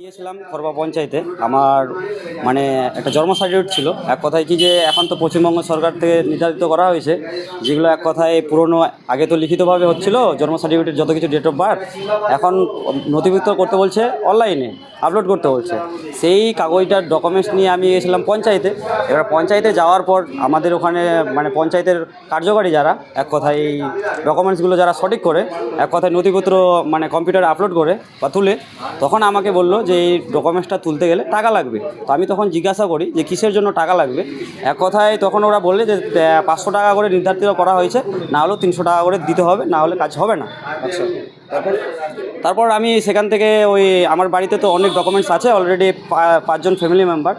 গিয়েছিলাম খরবা পঞ্চায়েতে। আমার মানে একটা জন্ম সার্টিফিকেট ছিল। এক কথায় কি যে এখন তো পশ্চিমবঙ্গ সরকার থেকে নির্ধারিত করা হয়েছে, যেগুলো এক কথায় পুরনো, আগে তো লিখিতভাবে হচ্ছিল, জন্ম সার্টিফিকেট যত কিছু ডেট অফ বার্থ এখন নথিভুক্ত করতে বলছে অনলাইনে আপলোড করতে বলছে। সেই কাগজটার ডকুমেন্টস নিয়ে আমি গিয়েছিলাম পঞ্চায়েতে। এবার পঞ্চায়েতে যাওয়ার পর আমাদের ওখানে মানে পঞ্চায়েতের কার্যকারী যারা, এক কথায় এই ডকুমেন্টসগুলো যারা সঠিক করে, এক কথায় নথিপত্র মানে কম্পিউটারে আপলোড করে বা তুলে, তখন আমাকে বলল যে এই ডকুমেন্টসটা তুলতে গেলে টাকা লাগবে। তো আমি তখন জিজ্ঞাসা করি যে কিসের জন্য টাকা লাগবে? এক কথায় তখন ওরা বললে যে পাঁচশো টাকা করে নির্ধারিত করা হয়েছে। না হলেও তিনশো টাকা করে দিতে হবে, না হলে কাজ হবে না। আচ্ছা। তারপর? তারপর আমি সেখান থেকে ওই আমার বাড়িতে তো অনেক ডকুমেন্টস আছে অলরেডি পাঁচজন ফ্যামিলি মেম্বার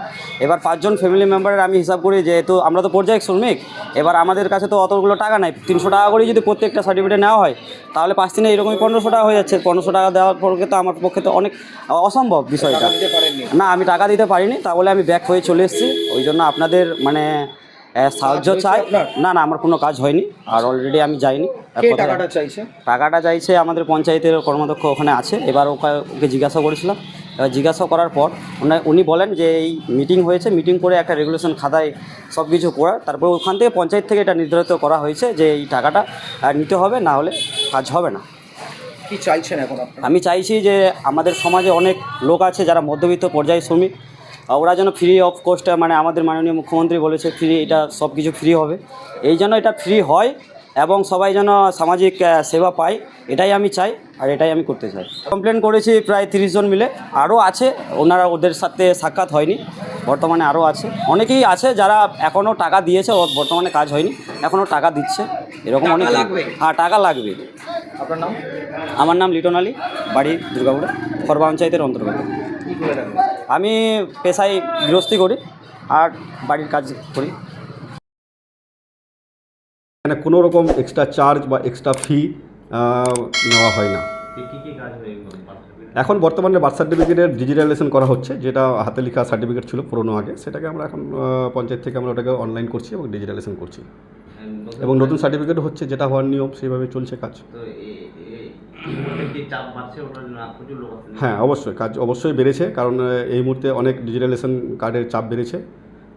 এবার পাঁচজন ফ্যামিলি মেম্বারের আমি হিসাব করি যেহেতু আমরা তো পর্যায়িক শ্রমিক এবার আমাদের কাছে তো অতগুলো টাকা নাই। তিনশো টাকা করে যদি প্রত্যেকটা সার্টিফিকেট নেওয়া হয় তাহলে পাঁচ দিনে এরকমই পনেরোশো টাকা হয়ে যাচ্ছে। পনেরোশো টাকা দেওয়ার পরে তো আমার পক্ষে তো অনেক অসম্ভব বিষয়টা। না আমি টাকা দিতে পারিনি তাহলে আমি ব্যাক হয়ে চলে এসেছি। ওই জন্য আপনাদের মানে সাহায্য চাই। না না আমার কোনো কাজ হয়নি। আর অলরেডি আমি যাইনি। টাকাটা চাইছে? টাকাটা চাইছে আমাদের পঞ্চায়েতের কর্মাধ্যক্ষ ওখানে আছে। এবার ওকে ওকে জিজ্ঞাসা করেছিলাম। এবার জিজ্ঞাসা করার পর উনি- বলেন যে এই মিটিং হয়েছে। মিটিং করে একটা রেগুলেশন খাতায় সব কিছু করা তারপর ওখান থেকে পঞ্চায়েত থেকে এটা নির্ধারিত করা হয়েছে যে এই টাকাটা নিতে হবে না হলে কাজ হবে না। কি চাইছেন এখন আমি চাইছি যে আমাদের সমাজে অনেক লোক আছে যারা মধ্যবিত্ত পর্যায়ে শ্রমিক ওরা যেন ফ্রি অফ কস্টে মানে আমাদের মাননীয় মুখ্যমন্ত্রী বলেছে ফ্রি এটা সব কিছু ফ্রি হবে। এই জন্য এটা ফ্রি হয় এবং সবাই যেন সামাজিক সেবা পায় এটাই আমি চাই আর এটাই আমি করতে চাই। কমপ্লেন করেছি প্রায় তিরিশ জন মিলে। আরও আছে ওনারা ওদের সাথে সাক্ষাৎ হয়নি বর্তমানে আরও আছে। অনেকেই আছে যারা এখনও টাকা দিয়েছে ও বর্তমানে কাজ হয়নি এখনও টাকা দিচ্ছে এরকম অনেক লাগবে? হ্যাঁ টাকা লাগবে। আপনার নাম? আমার নাম লিটন আলী বাড়ি দুর্গাপুরে খরবা পঞ্চায়েতের অন্তর্গত। কি করে রাখবেন? আমি পেশায় গৃহস্থী করি আর বাড়ির কাজ করি। এখানে কোনো রকম এক্সট্রা চার্জ বা এক্সট্রা ফি নেওয়া হয় না। এখন বর্তমানে বার্থ সার্টিফিকেটের ডিজিটালাইজেশন করা হচ্ছে যেটা হাতে লেখা সার্টিফিকেট ছিল পুরোনো আগে সেটাকে আমরা এখন পঞ্চায়েত থেকে আমরা ওটাকে অনলাইন করছি এবং ডিজিটালাইজেশন করছি। এবং নতুন সার্টিফিকেট হচ্ছে যেটা হওয়ার নিয়ম সেইভাবে চলছে কাজ। হ্যাঁ অবশ্যই কাজ অবশ্যই বেড়েছে কারণ এই মুহূর্তে অনেক ডিজিটালাইজেশন কার্ডের চাপ বেড়েছে।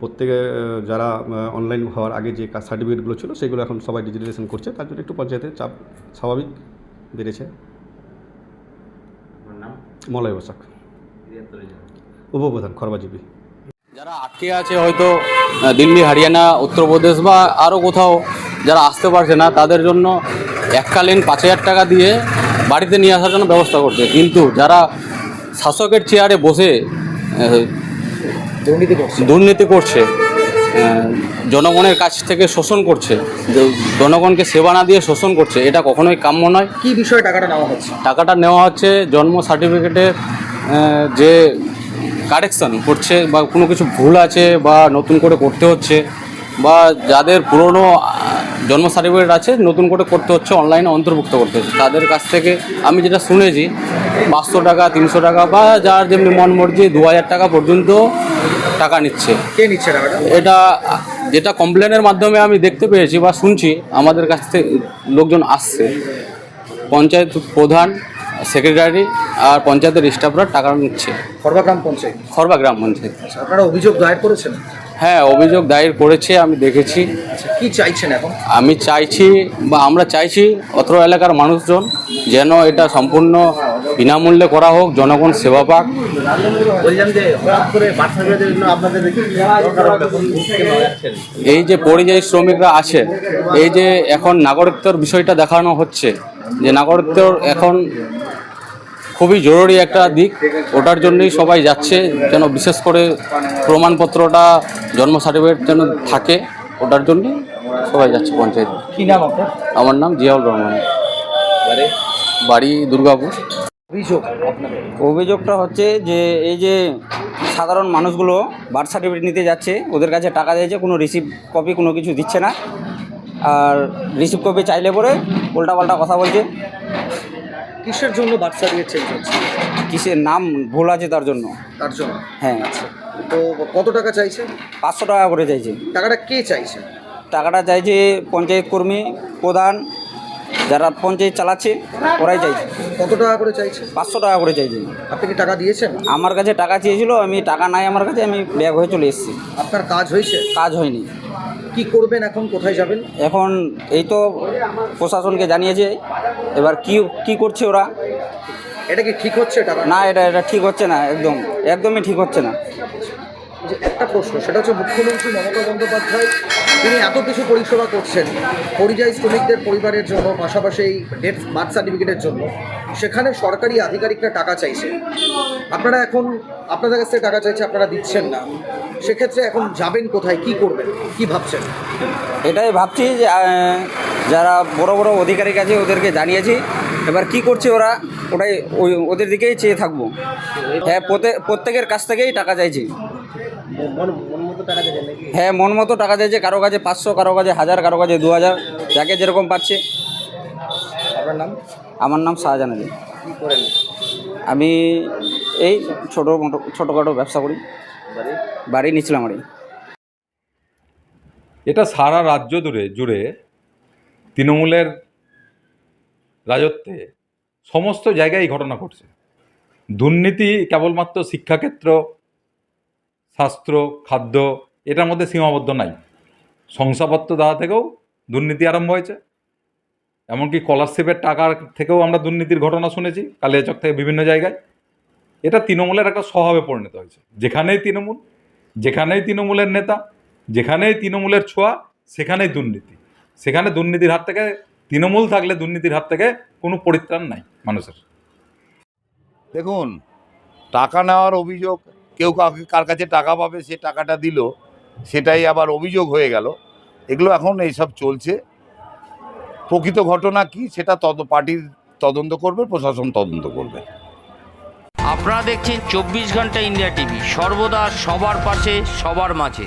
প্রত্যেকে যারা অনলাইন হওয়ার আগে যে সার্টিফিকেটগুলো ছিল সেগুলো এখন সবাই ডিজিটালাইজেশন করছে তার জন্য একটু পঞ্চায়েতের চাপ স্বাভাবিক বেড়েছে। আমার নাম? মলয় বসাক। উপপ্রধান খরবাজীবী। যারা আটকে আছে হয়তো দিল্লি হরিয়ানা উত্তরপ্রদেশ বা আরও কোথাও যারা আসতে পারছে না তাদের জন্য এককালীন পাঁচ হাজার টাকা দিয়ে বাড়িতে নিয়ে আসার জন্য ব্যবস্থা করছে। কিন্তু যারা শাসকের চেয়ারে বসে দুর্নীতি করছে। দুর্নীতি করছে জনগণের কাছ থেকে শোষণ করছে জনগণকে সেবা না দিয়ে শোষণ করছে এটা কখনোই কাম্য নয়। কি বিষয়ে টাকাটা নেওয়া হচ্ছে? টাকাটা নেওয়া হচ্ছে জন্ম সার্টিফিকেটের যে কারেকশন করছে বা কোনো কিছু ভুল আছে বা নতুন করে করতে হচ্ছে বা যাদের পুরনো জন্ম সার্টিফিকেট আছে নতুন করে করতে হচ্ছে অনলাইনে অন্তর্ভুক্ত করতে হচ্ছে। তাদের কাছ থেকে আমি যেটা শুনেছি পাঁচশো টাকা তিনশো টাকা বা যার যেমনি মন মর্জি দু হাজার টাকা পর্যন্ত টাকা নিচ্ছে। কে নিচ্ছে টাকাটা এটা যেটা কমপ্লেনের মাধ্যমে আমি দেখতে পেয়েছি বা শুনছি আমাদের কাছ থেকে লোকজন আসছে। পঞ্চায়েত প্রধান সেক্রেটারি আর পঞ্চায়েতের স্টাফরা টাকা নিচ্ছে। খরবা গ্রাম পঞ্চায়েত। খরবা গ্রাম পঞ্চায়েত। আচ্ছা আপনারা অভিযোগ দায়ের করেছেন? হ্যাঁ অভিযোগ দায়ের করেছে আমি দেখেছি। আচ্ছা কি চাইছেন এখন? আমি চাইছি বা আমরা চাইছি অত্র এলাকার মানুষজন যেন এটা সম্পূর্ণ বিনামূল্যে করা হোক জনগণ সেবা পাক। এই যে পরিযায়ী শ্রমিকরা আছে এই যে এখন নাগরিকত্বর বিষয়টা দেখানো হচ্ছে যে নাগরিকত্ব এখন খুবই জরুরি একটা দিক। ওটার জন্যই সবাই যাচ্ছে যেন বিশেষ করে প্রমাণপত্রটা জন্ম সার্টিফিকেট যেন থাকে ওটার জন্যই সবাই যাচ্ছে পঞ্চায়েত। কি নাম আপনার? আমার নাম জিয়াউল রহমান। বাড়ি? দুর্গাপুর। অভিযোগ অভিযোগটা হচ্ছে যে এই যে সাধারণ মানুষগুলো বার্থ সার্টিফিকেট নিতে যাচ্ছে ওদের কাছে টাকা দিয়েছে কোনো রিসিভ কপি কোনো কিছু দিচ্ছে না। আর রিসিভ কপি চাইলে পরে উল্টাপাল্টা কথা বলছে। কিসের জন্য চেঞ্জ হচ্ছে কিসের নাম ভুল আছে তার জন্য। তার জন্য? হ্যাঁ। তো কত টাকা চাইছে? পাঁচশো টাকা করে চাইছে। টাকাটা কে চাইছে? টাকাটা চাইছে পঞ্চায়েত কর্মী প্রধান যারা পঞ্চায়েত চালাচ্ছে ওরাই চাইছে। কত টাকা করে চাইছে? পাঁচশো টাকা করে চাইছে। আপনি কি টাকা দিয়েছেন? আমার কাছে টাকা চেয়েছিল আমি টাকা নাই আমার কাছে আমি ব্যাগ হয়ে চলে এসেছি। আপনার কাজ হয়েছে? কাজ হয়নি। কি করবেন এখন? কোথায় যাবেন? এখন এই তো প্রশাসনকে জানিয়েছে। এবার কি কি করছে ওরা? এটা কি ঠিক হচ্ছে টাকা না এটা এটা ঠিক হচ্ছে না একদম একদমই ঠিক হচ্ছে না। যে একটা প্রশ্ন, সেটা হচ্ছে মুখ্যমন্ত্রী মমতা বন্দ্যোপাধ্যায়, তিনি এত কিছু পরিষেবা করছেন পরিযায়ী শ্রমিকদের পরিবারের জন্য, পাশাপাশি এই ডেথ বার্থ সার্টিফিকেটের জন্য। সেখানে সরকারি আধিকারিকরা টাকা চাইছে। আপনারা এখন, আপনাদের কাছ থেকে টাকা চাইছে, আপনারা দিচ্ছেন না। সেক্ষেত্রে এখন যাবেন কোথায়, কি করবেন, কি ভাবছেন? এটাই ভাবছি যে যারা বড় বড় অধিকারী কাছে ওদেরকে জানিয়েছি। এবার কি করছে ওরা? ওটাই ওই ওদের দিকেই চেয়ে থাকব। হ্যাঁ প্রত্যেক প্রত্যেকের কাছ থেকেই টাকা চাইছি। মতো টাকা দেবেন নাকি হ্যাঁ মন মতো টাকা চাইছে কারও কাছে পাঁচশো কারও কাছে হাজার কারও কাছে দু হাজার যাকে যেরকম পাচ্ছে। আপনার নাম? আমার নাম শাহজাহান আলী। আমি এই ছোটো মোটো ছোটোখাটো ব্যবসা করি। বাড়ি? বাড়ি নিচলামারি। এটা সারা রাজ্য জুড়ে জুড়ে তৃণমূলের রাজত্বে সমস্ত জায়গায় ঘটনা ঘটছে। দুর্নীতি কেবলমাত্র শিক্ষাক্ষেত্র স্বাস্থ্য খাদ্য, এটার মধ্যে সীমাবদ্ধ নাই। শংসাপত্র দেওয়া থেকেও দুর্নীতি আরম্ভ হয়েছে। এমনকি স্কলারশিপের টাকার থেকেও আমরা দুর্নীতির ঘটনা শুনেছি, কালিয়াচক থেকে বিভিন্ন জায়গায়। এটা তৃণমূলের একটা স্বভাবে পরিণত হয়েছে। যেখানেই তৃণমূল, যেখানেই তৃণমূলের নেতা, যেখানেই তৃণমূলের ছোঁয়া, সেখানেই দুর্নীতি। সেখানে দুর্নীতির হাত থেকে তৃণমূল থাকলে দুর্নীতির হাত থেকে কোনো পরিত্রাণ নাই মানুষের। দেখুন টাকা নেওয়ার অভিযোগ কেউ কাউকে কার কাছে টাকা পাবে সে টাকাটা দিল সেটাই আবার অভিযোগ হয়ে গেল। এগুলো এখন এইসব চলছে। প্রকৃত ঘটনা কি সেটা তদ পার্টির তদন্ত করবে প্রশাসন তদন্ত করবে। আপনারা দেখছেন চব্বিশ ঘণ্টা ইন্ডিয়া টিভি সর্বদা সবার পাশে সবার মাঝে।